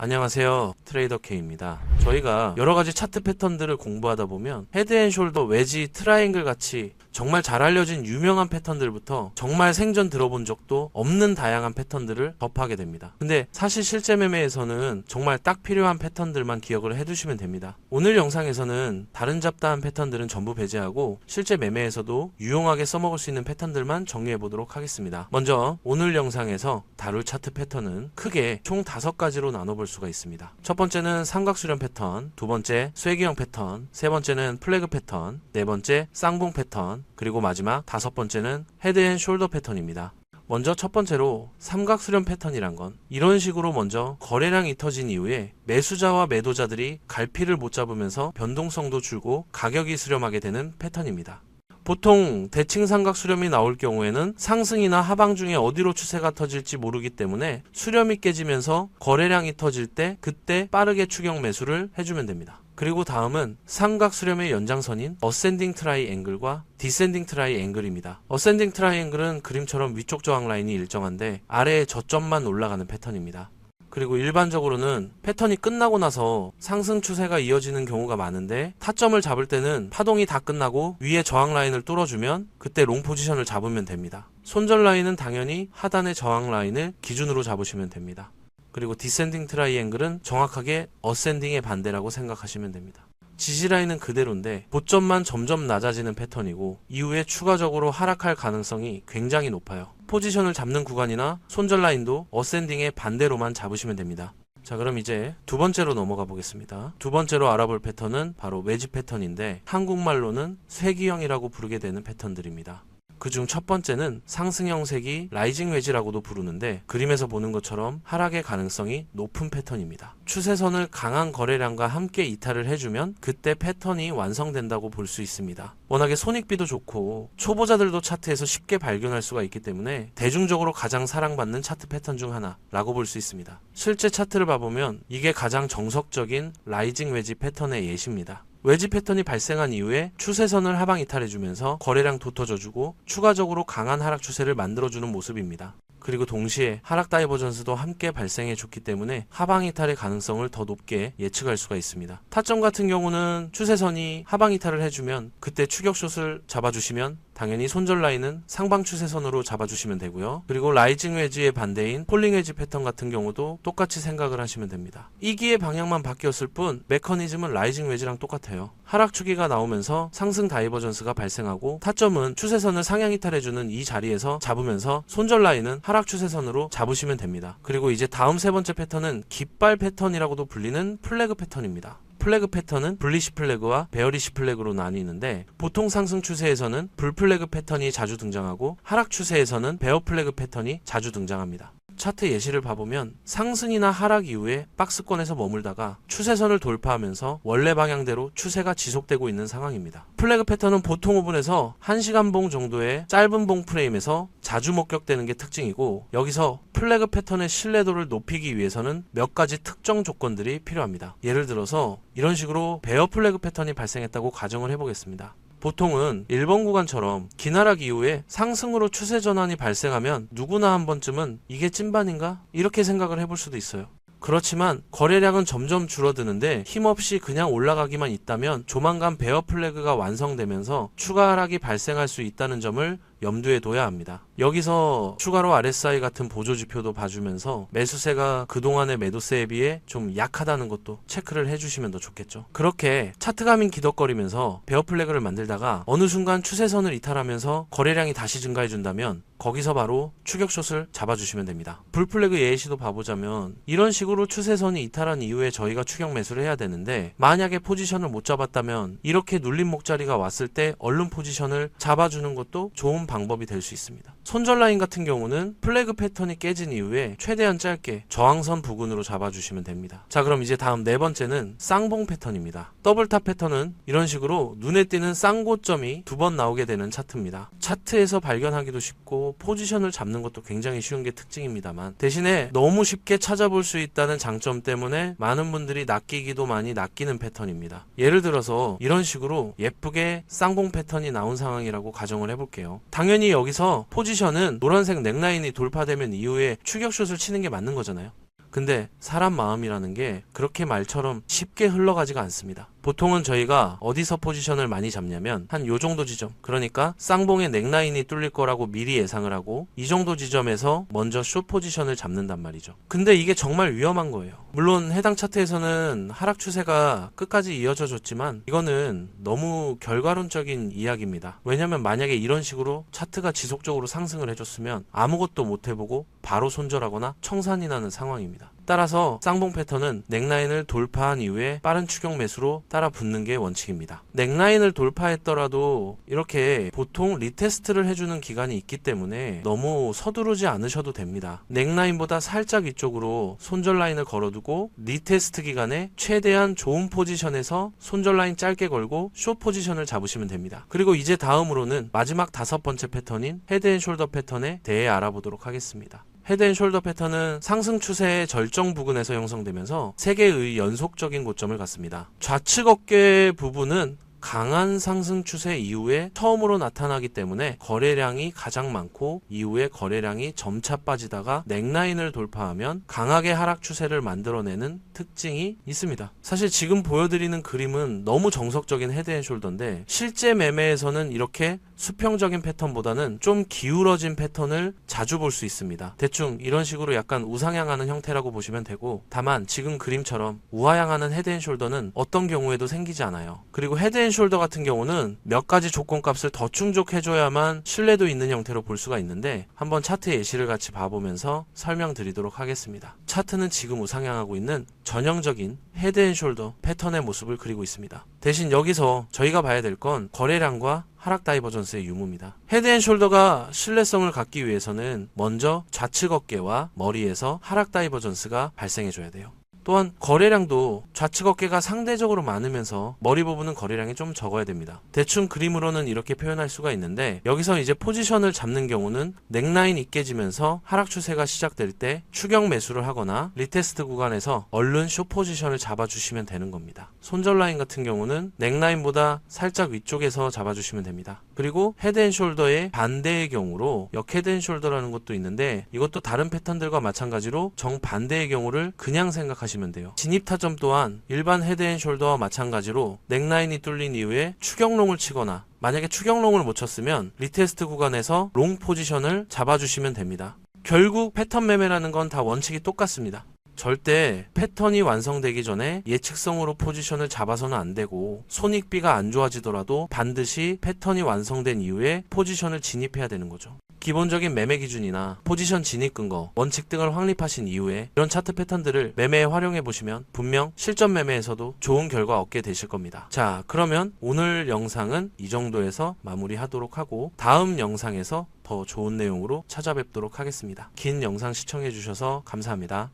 안녕하세요. 트레이더 K입니다. 저희가 여러 가지 차트 패턴들을 공부하다 보면 헤드앤숄더, 웨지, 트라이앵글 같이 정말 잘 알려진 유명한 패턴들부터 정말 생전 들어본 적도 없는 다양한 패턴들을 접하게 됩니다. 근데 사실 실제 매매에서는 정말 딱 필요한 패턴들만 기억을 해두시면 됩니다. 오늘 영상에서는 다른 잡다한 패턴들은 전부 배제하고 실제 매매에서도 유용하게 써먹을 수 있는 패턴들만 정리해 보도록 하겠습니다. 먼저 오늘 영상에서 다룰 차트 패턴은 크게 총 다섯 가지로 나눠볼 수가 있습니다. 첫 번째는 삼각수렴 패턴, 두 번째 쐐기형 패턴, 세 번째는 플래그 패턴, 네 번째 쌍봉 패턴, 그리고 마지막 다섯 번째는 헤드앤숄더 패턴입니다. 먼저 첫 번째로 삼각 수렴 패턴이란 건 이런 식으로 먼저 거래량이 터진 이후에 매수자와 매도자들이 갈피를 못 잡으면서 변동성도 줄고 가격이 수렴하게 되는 패턴입니다. 보통 대칭 삼각 수렴이 나올 경우에는 상승이나 하방 중에 어디로 추세가 터질지 모르기 때문에 수렴이 깨지면서 거래량이 터질 때 그때 빠르게 추격 매수를 해주면 됩니다. 그리고 다음은 삼각 수렴의 연장선인 어센딩 트라이 앵글과 디센딩 트라이 앵글입니다. 어센딩 트라이 앵글은 그림처럼 위쪽 저항 라인이 일정한데 아래에 저점만 올라가는 패턴입니다. 그리고 일반적으로는 패턴이 끝나고 나서 상승 추세가 이어지는 경우가 많은데 타점을 잡을 때는 파동이 다 끝나고 위에 저항 라인을 뚫어주면 그때 롱 포지션을 잡으면 됩니다. 손절 라인은 당연히 하단의 저항 라인을 기준으로 잡으시면 됩니다. 그리고 디센딩 트라이앵글은 정확하게 어센딩의 반대라고 생각하시면 됩니다. 지지 라인은 그대로인데 고점만 점점 낮아지는 패턴이고 이후에 추가적으로 하락할 가능성이 굉장히 높아요. 포지션을 잡는 구간이나 손절 라인도 어센딩의 반대로만 잡으시면 됩니다. 자 그럼 이제 두 번째로 넘어가 보겠습니다. 두 번째로 알아볼 패턴은 바로 웨지 패턴인데 한국말로는 쇠기형이라고 부르게 되는 패턴들입니다. 그중 첫 번째는 상승형 색이 라이징 웨지라고도 부르는데 그림에서 보는 것처럼 하락의 가능성이 높은 패턴입니다. 추세선을 강한 거래량과 함께 이탈을 해주면 그때 패턴이 완성된다고 볼 수 있습니다. 워낙에 손익비도 좋고 초보자들도 차트에서 쉽게 발견할 수가 있기 때문에 대중적으로 가장 사랑받는 차트 패턴 중 하나라고 볼 수 있습니다. 실제 차트를 봐보면 이게 가장 정석적인 라이징 웨지 패턴의 예시입니다. 외지 패턴이 발생한 이후에 추세선을 하방 이탈해주면서 거래량 돋궈져주고 추가적으로 강한 하락 추세를 만들어주는 모습입니다. 그리고 동시에 하락 다이버전스도 함께 발생해 줬기 때문에 하방 이탈의 가능성을 더 높게 예측할 수가 있습니다. 타점 같은 경우는 추세선이 하방 이탈을 해주면 그때 추격숏을 잡아주시면 당연히 손절 라인은 상방 추세선으로 잡아주시면 되고요. 그리고 라이징 웨지의 반대인 폴링 웨지 패턴 같은 경우도 똑같이 생각을 하시면 됩니다. 이기의 방향만 바뀌었을 뿐 메커니즘은 라이징 웨지랑 똑같아요. 하락 추기가 나오면서 상승 다이버전스가 발생하고 타점은 추세선을 상향 이탈해주는 이 자리에서 잡으면서 손절 라인은 하락 추세선으로 잡으시면 됩니다. 그리고 이제 다음 세 번째 패턴은 깃발 패턴이라고도 불리는 플래그 패턴입니다. 플래그 패턴은 블리시 플래그와 베어리시 플래그로 나뉘는데 보통 상승 추세에서는 불 플래그 패턴이 자주 등장하고 하락 추세에서는 베어 플래그 패턴이 자주 등장합니다. 차트 예시를 봐보면 상승이나 하락 이후에 박스권에서 머물다가 추세선을 돌파하면서 원래 방향대로 추세가 지속되고 있는 상황입니다. 플래그 패턴은 보통 5분에서 1시간 봉 정도의 짧은 봉 프레임에서 자주 목격되는 게 특징이고 여기서 플래그 패턴의 신뢰도를 높이기 위해서는 몇 가지 특정 조건들이 필요합니다. 예를 들어서 이런 식으로 베어 플래그 패턴이 발생했다고 가정을 해보겠습니다. 보통은 1번 구간처럼 기나락 이후에 상승으로 추세 전환이 발생하면 누구나 한 번쯤은 이게 찐반인가? 이렇게 생각을 해볼 수도 있어요. 그렇지만 거래량은 점점 줄어드는데 힘없이 그냥 올라가기만 있다면 조만간 베어 플래그가 완성되면서 추가 하락이 발생할 수 있다는 점을 염두에 둬야 합니다. 여기서 추가로 RSI 같은 보조 지표도 봐주면서 매수세가 그동안의 매도세에 비해 좀 약하다는 것도 체크를 해주시면 더 좋겠죠. 그렇게 차트감인 기덕거리면서 베어 플래그를 만들다가 어느 순간 추세선을 이탈하면서 거래량이 다시 증가해준다면 거기서 바로 추격숏을 잡아주시면 됩니다. 불플래그 예시도 봐보자면 이런 식으로 추세선이 이탈한 이후에 저희가 추격 매수를 해야 되는데 만약에 포지션을 못 잡았다면 이렇게 눌린 목자리가 왔을 때 얼른 포지션을 잡아주는 것도 좋은 방법이 될 수 있습니다. 손절 라인 같은 경우는 플래그 패턴이 깨진 이후에 최대한 짧게 저항선 부근으로 잡아주시면 됩니다. 자 그럼 이제 다음 네 번째는 쌍봉 패턴입니다. 더블탑 패턴은 이런 식으로 눈에 띄는 쌍고점이 두 번 나오게 되는 차트입니다. 차트에서 발견하기도 쉽고 포지션을 잡는 것도 굉장히 쉬운 게 특징입니다만 대신에 너무 쉽게 찾아볼 수 있다는 장점 때문에 많은 분들이 낚이기도 많이 낚이는 패턴입니다. 예를 들어서 이런 식으로 예쁘게 쌍봉 패턴이 나온 상황이라고 가정을 해볼게요. 당연히 여기서 포지션은 노란색 넥라인이 돌파되면 이후에 추격슛을 치는 게 맞는 거잖아요. 근데 사람 마음이라는 게 그렇게 말처럼 쉽게 흘러가지가 않습니다. 보통은 저희가 어디서 포지션을 많이 잡냐면 한 요 정도 지점. 그러니까 쌍봉의 넥라인이 뚫릴 거라고 미리 예상을 하고 이 정도 지점에서 먼저 숏 포지션을 잡는단 말이죠. 근데 이게 정말 위험한 거예요. 물론 해당 차트에서는 하락 추세가 끝까지 이어져 줬지만 이거는 너무 결과론적인 이야기입니다. 왜냐면 만약에 이런 식으로 차트가 지속적으로 상승을 해줬으면 아무것도 못 해보고 바로 손절하거나 청산이 나는 상황입니다 따라서 쌍봉 패턴은 넥라인을 돌파한 이후에 빠른 추격 매수로 따라 붙는 게 원칙입니다. 넥라인을 돌파했더라도 이렇게 보통 리테스트를 해주는 기간이 있기 때문에 너무 서두르지 않으셔도 됩니다. 넥라인보다 살짝 위쪽으로 손절 라인을 걸어두고 리테스트 기간에 최대한 좋은 포지션에서 손절 라인 짧게 걸고 숏 포지션을 잡으시면 됩니다. 그리고 이제 다음으로는 마지막 다섯 번째 패턴인 헤드앤숄더 패턴에 대해 알아보도록 하겠습니다. 헤드앤숄더 패턴은 상승 추세의 절정 부근에서 형성되면서 세 개의 연속적인 고점을 갖습니다. 좌측 어깨 부분은 강한 상승 추세 이후에 처음으로 나타나기 때문에 거래량이 가장 많고 이후에 거래량이 점차 빠지다가 넥라인을 돌파하면 강하게 하락 추세를 만들어내는 특징이 있습니다. 사실 지금 보여드리는 그림은 너무 정석적인 헤드앤숄더인데 실제 매매에서는 이렇게 수평적인 패턴보다는 좀 기울어진 패턴을 자주 볼 수 있습니다. 대충 이런 식으로 약간 우상향하는 형태라고 보시면 되고 다만 지금 그림처럼 우하향하는 헤드앤숄더는 어떤 경우에도 생기지 않아요. 그리고 헤드앤 숄더 같은 경우는 몇 가지 조건값을 더 충족해줘야만 신뢰도 있는 형태로 볼 수가 있는데 한번 차트 예시를 같이 봐보면서 설명드리도록 하겠습니다. 차트는 지금 우상향하고 있는 전형적인 헤드앤숄더 패턴의 모습을 그리고 있습니다. 대신 여기서 저희가 봐야 될 건 거래량과 하락 다이버전스의 유무입니다. 헤드앤숄더가 신뢰성을 갖기 위해서는 먼저 좌측 어깨와 머리에서 하락 다이버전스가 발생해줘야 돼요. 또한 거래량도 좌측 어깨가 상대적으로 많으면서 머리 부분은 거래량이 좀 적어야 됩니다. 대충 그림으로는 이렇게 표현할 수가 있는데 여기서 이제 포지션을 잡는 경우는 넥라인이 깨지면서 하락 추세가 시작될 때 추격 매수를 하거나 리테스트 구간에서 얼른 쇼 포지션을 잡아주시면 되는 겁니다. 손절 라인 같은 경우는 넥라인보다 살짝 위쪽에서 잡아주시면 됩니다. 그리고 헤드앤숄더의 반대의 경우로 역 헤드앤숄더라는 것도 있는데 이것도 다른 패턴들과 마찬가지로 정반대의 경우를 그냥 생각하 시면 돼요. 진입 타점 또한 일반 헤드앤숄더와 마찬가지로 넥라인이 뚫린 이후에 추격롱을 치거나 만약에 추격롱을 못 쳤으면 리테스트 구간에서 롱 포지션을 잡아주시면 됩니다. 결국 패턴 매매라는 건 다 원칙이 똑같습니다. 절대 패턴이 완성되기 전에 예측성으로 포지션을 잡아서는 안 되고 손익비가 안 좋아지더라도 반드시 패턴이 완성된 이후에 포지션을 진입해야 되는 거죠. 기본적인 매매 기준이나 포지션 진입 근거, 원칙 등을 확립하신 이후에 이런 차트 패턴들을 매매에 활용해 보시면 분명 실전 매매에서도 좋은 결과 얻게 되실 겁니다. 자, 그러면 오늘 영상은 이 정도에서 마무리하도록 하고 다음 영상에서 더 좋은 내용으로 찾아뵙도록 하겠습니다. 긴 영상 시청해 주셔서 감사합니다.